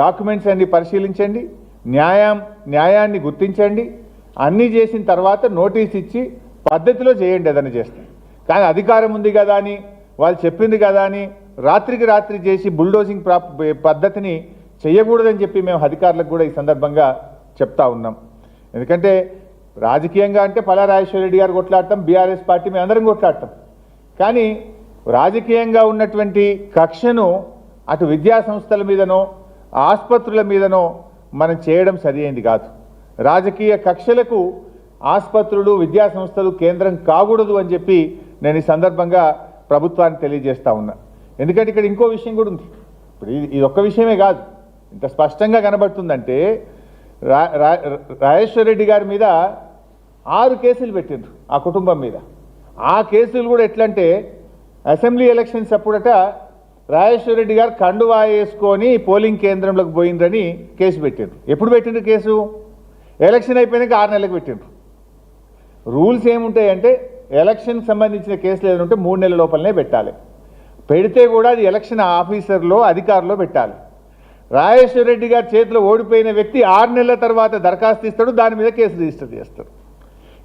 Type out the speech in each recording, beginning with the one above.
Documents అన్ని పరిశీలించండి న్యాయం న్యాయాన్ని గుర్తించండి అన్నీ చేసిన తర్వాత నోటీస్ ఇచ్చి పద్ధతిలో చేయండి ఏదైనా చేస్తే. కానీ అధికారం ఉంది కదా అని వాళ్ళు చెప్పింది కదా అని రాత్రికి రాత్రి చేసి బుల్డోజింగ్ ప్రా పద్ధతిని చేయకూడదని చెప్పి మేము అధికారులకు కూడా ఈ సందర్భంగా చెప్తా ఉన్నాం. ఎందుకంటే రాజకీయంగా అంటే పలా రెడ్డి గారు కొట్లాడటం బీఆర్ఎస్ పార్టీ మేము అందరం కొట్లాడటం. కానీ రాజకీయంగా ఉన్నటువంటి కక్షను అటు విద్యా సంస్థల మీదనో ఆసుపత్రుల మీదనో మనం చేయడం సరియైంది కాదు. రాజకీయ కక్షలకు ఆసుపత్రులు విద్యాసంస్థలు కేంద్రం కాకూడదు అని చెప్పి నేను ఈ సందర్భంగా ప్రభుత్వాన్ని తెలియజేస్తా ఉన్నా. ఎందుకంటే ఇక్కడ ఇంకో విషయం కూడా ఉంది. ఇప్పుడు ఇది ఇది ఒక్క విషయమే కాదు. ఇంత స్పష్టంగా కనబడుతుందంటే రా రాజేశ్వర రెడ్డి గారి మీద ఆరు కేసులు పెట్టిండ్రు ఆ కుటుంబం మీద. ఆ కేసులు కూడా ఎట్లంటే అసెంబ్లీ ఎలక్షన్స్ అప్పుడట రాజేశ్వర రెడ్డి గారు కండువా వేసుకొని పోలింగ్ కేంద్రంలోకి పోయిండ్రని కేసు పెట్టిండ్రు. ఎప్పుడు పెట్టిండ్రు కేసు? ఎలక్షన్ అయిపోయినాక ఆరు నెలలకు పెట్టిండ్రు. రూల్స్ ఏముంటాయంటే ఎలక్షన్ సంబంధించిన కేసులు ఏదైనా ఉంటే మూడు నెలల లోపలనే పెట్టాలి. పెడితే కూడా అది ఎలక్షన్ ఆఫీసర్లో అధికారులో పెట్టాలి. రాజేశ్వర రెడ్డి గారి చేతిలో ఓడిపోయిన వ్యక్తి ఆరు నెలల తర్వాత దరఖాస్తు ఇస్తాడు దాని మీద కేసు రిజిస్టర్ చేస్తాడు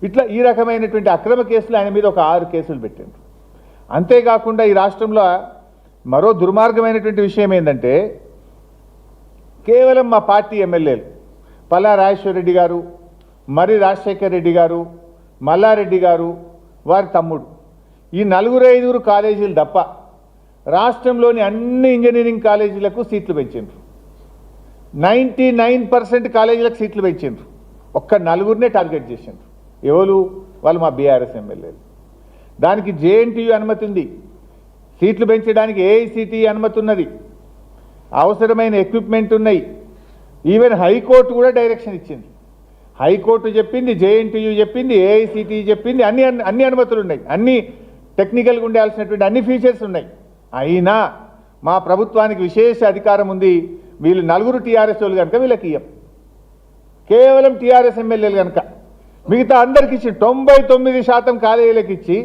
ఇట్లా ఈ రకమైనటువంటి అక్రమ కేసులు ఆయన మీద ఒక ఆరు కేసులు పెట్టిండ్రు. అంతేకాకుండా ఈ రాష్ట్రంలో మరో దుర్మార్గమైనటువంటి విషయం ఏంటంటే కేవలం మా పార్టీ ఎమ్మెల్యేలు పల్లా రాజేశ్వర రెడ్డి గారు మరి రాజశేఖర్ రెడ్డి గారు మల్లారెడ్డి గారు వారి తమ్ముడు. ఈ నలుగురు ఐదుగురు కాలేజీలు తప్ప రాష్ట్రంలోని అన్ని ఇంజనీరింగ్ కాలేజీలకు సీట్లు పెంచిండ్రు. నైంటీ నైన్ పర్సెంట్ కాలేజీలకు సీట్లు పెంచిండ్రు. ఒక్క నలుగురినే టార్గెట్ చేసిండ్రు. ఎవరు? వాళ్ళు మా బీఆర్ఎస్ ఎమ్మెల్యేలు. దానికి జేఎన్టీయూ అనుమతి ఉంది. సీట్లు పెంచడానికి ఏఐసిటి అనుమతి ఉన్నది. అవసరమైన ఎక్విప్మెంట్ ఉన్నాయి. ఈవెన్ హైకోర్టు కూడా డైరెక్షన్ ఇచ్చింది. హైకోర్టు చెప్పింది జేఎన్టీయూ చెప్పింది ఏఐసిటి చెప్పింది అన్ని అన్ని అనుమతులు ఉన్నాయి. అన్ని టెక్నికల్గా ఉండాల్సినటువంటి అన్ని ఫీచర్స్ ఉన్నాయి. అయినా మా ప్రభుత్వానికి విశేష అధికారం ఉంది. వీళ్ళు నలుగురు టీఆర్ఎస్ వాళ్ళు కనుక వీళ్ళకి ఇయ్యం. కేవలం టీఆర్ఎస్ ఎమ్మెల్యేలు కనుక మిగతా అందరికి ఇచ్చి తొంభై తొమ్మిది శాతం కాలేజీలకు ఇచ్చి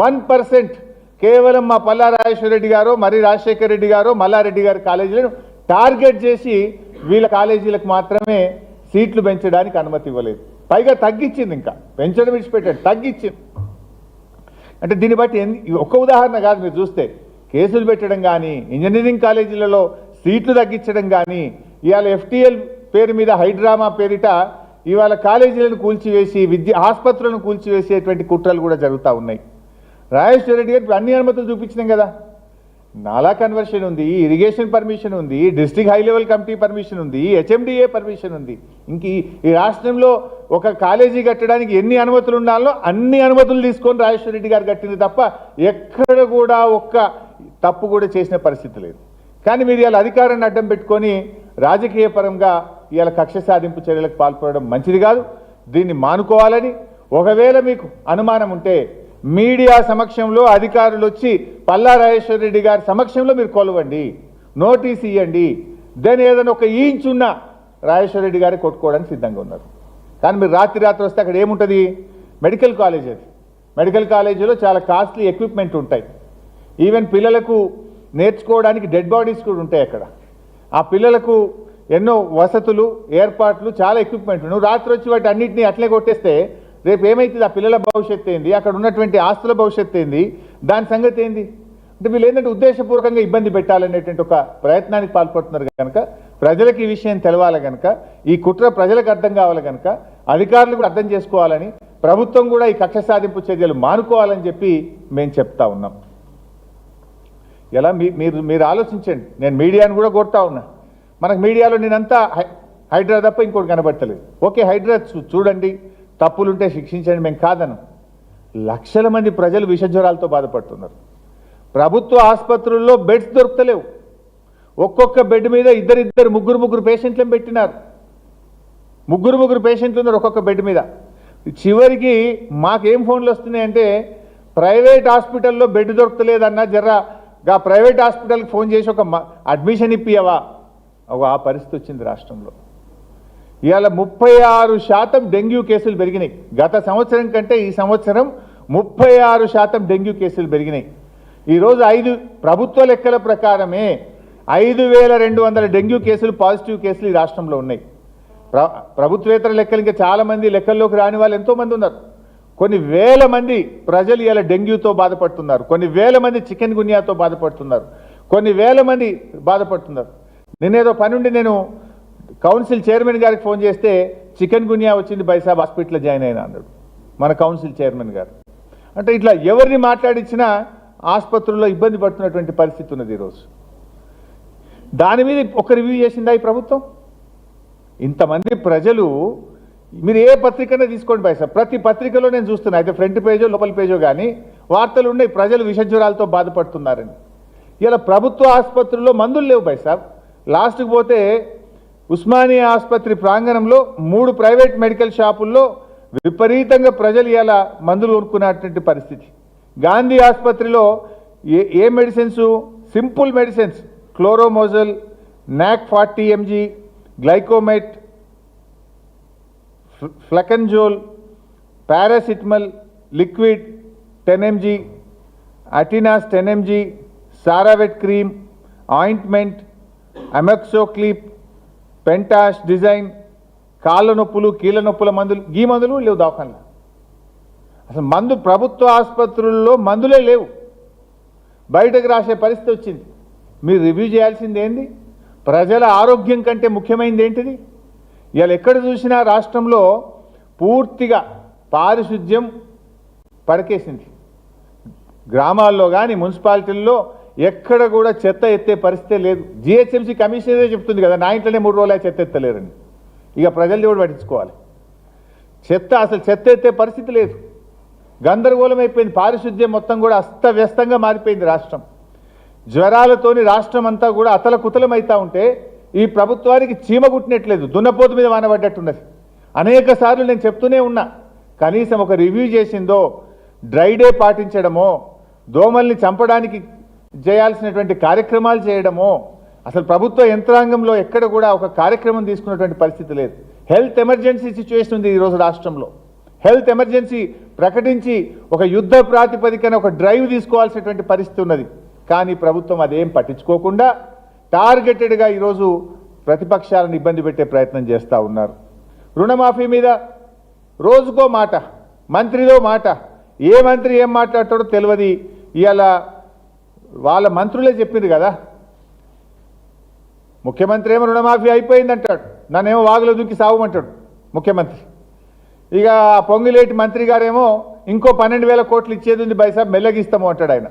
వన్ పర్సెంట్ కేవలం మా పల్లా రాజేశ్వర రెడ్డి గారు మరి రాజశేఖర రెడ్డి గారు మల్లారెడ్డి గారి కాలేజీలను టార్గెట్ చేసి వీళ్ళ కాలేజీలకు మాత్రమే సీట్లు పెంచడానికి అనుమతి ఇవ్వలేదు. పైగా తగ్గించింది ఇంకా. పెంచడం విడిచిపెట్టాడు తగ్గించింది. అంటే దీన్ని బట్టి ఒక్క ఉదాహరణ కాదు మీరు చూస్తే. కేసులు పెట్టడం కానీ ఇంజనీరింగ్ కాలేజీలలో సీట్లు తగ్గించడం కానీ ఇవాళ ఎఫ్టీఎల్ పేరు మీద హైడ్రామా పేరిట ఇవాళ కాలేజీలను కూల్చివేసి విద్య ఆసుపత్రులను కూల్చివేసేటువంటి కుట్రలు కూడా జరుగుతూ ఉన్నాయి. రాజేశ్వర రెడ్డి గారికి అన్ని అనుమతులు చూపించినాం కదా. నాలా కన్వర్షన్ ఉంది ఇరిగేషన్ పర్మిషన్ ఉంది district high level committee permission ఉంది హెచ్ఎండిఏ పర్మిషన్ ఉంది. ఇంక ఈ- రాష్ట్రంలో ఒక కాలేజీ కట్టడానికి ఎన్ని అనుమతులు ఉండాలో అన్ని అనుమతులు తీసుకొని రాజేశ్వర రెడ్డి గారు కట్టింది తప్ప ఎక్కడ కూడా ఒక్క తప్పు కూడా చేసిన పరిస్థితి లేదు. కానీ మీరు ఇవాళ అధికారాన్ని అడ్డం పెట్టుకొని రాజకీయ పరంగా ఇవాళ కక్ష సాధింపు చర్యలకు పాల్పడడం మంచిది కాదు. దీన్ని మానుకోవాలని ఒకవేళ మీకు అనుమానం ఉంటే మీడియా సమక్షంలో అధికారులు వచ్చి పల్లా రాజేశ్వర రెడ్డి గారి సమక్షంలో మీరు కొలవండి నోటీస్ ఇవ్వండి దెన్ ఏదైనా ఒక ఈంచున్న ఉన్న రాజేశ్వర రెడ్డి గారి కొట్టుకోవడానికి సిద్ధంగా ఉన్నారు. కానీ మీరు రాత్రి రాత్రి వస్తే అక్కడ ఏముంటుంది? మెడికల్ కాలేజ్ అది. మెడికల్ కాలేజీలో చాలా కాస్ట్లీ ఎక్విప్మెంట్ ఉంటాయి. ఈవెన్ పిల్లలకు నేర్చుకోవడానికి డెడ్ బాడీస్ కూడా ఉంటాయి అక్కడ. ఆ పిల్లలకు ఎన్నో వసతులు ఏర్పాట్లు చాలా ఎక్విప్మెంట్ నువ్వు రాత్రి వచ్చి వాటి అన్నింటినీ అట్లే కొట్టేస్తే రేపు ఏమైతుంది? ఆ పిల్లల భవిష్యత్తు ఏంది? అక్కడ ఉన్నటువంటి ఆస్తుల భవిష్యత్తు ఏంది? దాని సంగతి ఏంది? అంటే వీళ్ళు ఏంటంటే ఉద్దేశపూర్వకంగా ఇబ్బంది పెట్టాలనేటువంటి ఒక ప్రయత్నానికి పాల్పడుతున్నారు కనుక ప్రజలకు ఈ విషయం తెలవాలి కనుక ఈ కుట్ర ప్రజలకు అర్థం కావాలి కనుక అధికారులు కూడా అర్థం చేసుకోవాలని ప్రభుత్వం కూడా ఈ కక్ష సాధింపు చర్యలు మానుకోవాలని చెప్పి మేము చెప్తా ఉన్నాం. ఎలా? మీ మీరు మీరు ఆలోచించండి. నేను మీడియాను కూడా కోరుతా ఉన్నా. మనకు మీడియాలో నేనంతా హై- హైడ్రా తప్ప ఇంకోటి కనబడతలేదు. ఓకే హైడ్రా చూ- చూడండి. తప్పులుంటే శిక్షించండి మేము కాదను. లక్షల మంది ప్రజలు విషజ్వరాలతో బాధపడుతున్నారు. ప్రభుత్వ ఆసుపత్రుల్లో బెడ్స్ దొరకలేవు ఒక్కొక్క బెడ్ మీద ఇద్దరిద్దరు ముగ్గురు ముగ్గురు పేషెంట్లను పెట్టినారు. ముగ్గురు ముగ్గురు పేషెంట్లు ఉన్నారు ఒక్కొక్క బెడ్ మీద. చివరికి మాకేం ఫోన్లు వస్తున్నాయంటే ప్రైవేట్ హాస్పిటల్లో బెడ్ దొరకలేదన్నా జర్రా గా ప్రైవేట్ హాస్పిటల్కి ఫోన్ చేసి ఒక అడ్మిషన్ ఇప్పియవా? ఒక ఆ పరిస్థితి వచ్చింది రాష్ట్రంలో. ఇవాళ ముప్పై ఆరు శాతం డెంగ్యూ కేసులు పెరిగినాయి. గత సంవత్సరం కంటే ఈ సంవత్సరం ముప్పై ఆరు శాతం డెంగ్యూ కేసులు పెరిగినాయి. ఈరోజు ఐదు ప్రభుత్వ లెక్కల ప్రకారమే ఐదు వేల రెండు వందల డెంగ్యూ కేసులు పాజిటివ్ కేసులు ఈ రాష్ట్రంలో ఉన్నాయి. ప్ర ప్రభుత్వేతర లెక్కలు ఇంకా చాలామంది లెక్కల్లోకి రాని వాళ్ళు ఎంతోమంది ఉన్నారు. కొన్ని వేల మంది ప్రజలు ఇలా డెంగ్యూతో బాధపడుతున్నారు. కొన్ని వేల మంది చికెన్ గున్యాతో బాధపడుతున్నారు. కొన్ని వేల మంది బాధపడుతున్నారు. నేనేదో పని నేను కౌన్సిల్ చైర్మన్ గారికి ఫోన్ చేస్తే చికెన్ గున్యా వచ్చింది బైసాబ్ హాస్పిటల్లో జాయిన్ అయినా అన్నాడు. మన కౌన్సిల్ చైర్మన్ గారు. అంటే ఇట్లా ఎవరిని మాట్లాడించినా ఆసుపత్రుల్లో ఇబ్బంది పడుతున్నటువంటి పరిస్థితి ఉన్నది ఈరోజు. దాని మీద ఒక రివ్యూ చేసిందా ఈ ప్రభుత్వం? ఇంతమంది ప్రజలు మీరు ఏ పత్రికనే తీసుకోండి బైసాబ్. ప్రతి పత్రికలో నేను చూస్తున్నా అయితే ఫ్రంట్ పేజో లోపల పేజో కానీ వార్తలు ఉన్నాయి ప్రజలు విషజ్వరాలతో బాధపడుతున్నారని. ఇలా ప్రభుత్వ ఆసుపత్రుల్లో మందులు లేవు బైసాబ్. లాస్ట్కి పోతే ఉస్మానియా ఆసుపత్రి ప్రాంగణంలో మూడు ప్రైవేట్ మెడికల్ షాపుల్లో విపరీతంగా ప్రజలు ఇలా మందులు కొనుక్కునేటువంటి పరిస్థితి. గాంధీ ఆసుపత్రిలో ఏ ఏ medicines? Simple medicines. Chloromozal nac forty mg glycomite fluconazole fluconazole paracetamol liquid ten mg atinas ten mg saravet cream ointment amoxyclav pentash design కాళ్ళ నొప్పులు కీళ్ళ నొప్పుల మందులు ఈ మందులు లేవు దవాఖానలో. అసలు మందు ప్రభుత్వ ఆసుపత్రుల్లో మందులే లేవు. బయటకు రాసే పరిస్థితి వచ్చింది. మీరు రివ్యూ చేయాల్సింది ఏంది? ప్రజల ఆరోగ్యం కంటే ముఖ్యమైనది ఏంటిది? ఇవాళ ఎక్కడ చూసినా రాష్ట్రంలో పూర్తిగా పారిశుద్ధ్యం పడకేసింది. గ్రామాల్లో కానీ మున్సిపాలిటీల్లో ఎక్కడ కూడా చెత్త ఎత్తే పరిస్థితే లేదు. జిహెచ్ఎంసీ కమిషనరే చెప్తుంది కదా నా ఇంట్లోనే మూడు రోజులే చెత్త ఎత్తలేరని. ఇక ప్రజలు కూడా పట్టించుకోవాలి. చెత్త అసలు చెత్త ఎత్తే పరిస్థితి లేదు. గందరగోళం అయిపోయింది. పారిశుద్ధ్యం మొత్తం కూడా అస్తవ్యస్తంగా మారిపోయింది రాష్ట్రం. జ్వరాలతోని రాష్ట్రం అంతా కూడా అతలకుతలం అవుతూ ఉంటే ఈ ప్రభుత్వానికి చీమ గుట్టినట్లేదు దున్నపోతు మీద వానబడ్డట్టున్నది అనేక సార్లు నేను చెప్తూనే ఉన్నా. కనీసం ఒక రివ్యూ చేసిందో డ్రై డే పాటించడమో దోమల్ని చంపడానికి చేయాల్సినటువంటి కార్యక్రమాలు చేయడమో అసలు ప్రభుత్వ యంత్రాంగంలో ఎక్కడ కూడా ఒక కార్యక్రమం తీసుకున్నటువంటి పరిస్థితి లేదు. హెల్త్ ఎమర్జెన్సీ సిచ్యువేషన్ ఉంది ఈరోజు రాష్ట్రంలో. హెల్త్ ఎమర్జెన్సీ ప్రకటించి ఒక యుద్ధ ప్రాతిపదికన ఒక డ్రైవ్ తీసుకోవాల్సినటువంటి పరిస్థితి ఉన్నది. కానీ ప్రభుత్వం అదేం పట్టించుకోకుండా టార్గెటెడ్గా ఈరోజు ప్రతిపక్షాలను ఇబ్బంది పెట్టే ప్రయత్నం చేస్తూ ఉన్నారు. రుణమాఫీ మీద రోజుకో మాట మంత్రిలో మాట ఏ మంత్రి ఏం మాట్లాడతాడో తెలియదు. ఇవాళ వాళ్ళ మంత్రులే చెప్పింది కదా. ముఖ్యమంత్రి ఏమో రుణమాఫీ అయిపోయిందంటాడు. నన్నేమో వాగులో దూకి సావమంటాడు ముఖ్యమంత్రి. ఇక ఆ పొంగిలేటి మంత్రి గారేమో ఇంకో పన్నెండు వేల కోట్లు ఇచ్చేది ఉంది బైసాబ్ మెల్లగిస్తాము అంటాడు ఆయన.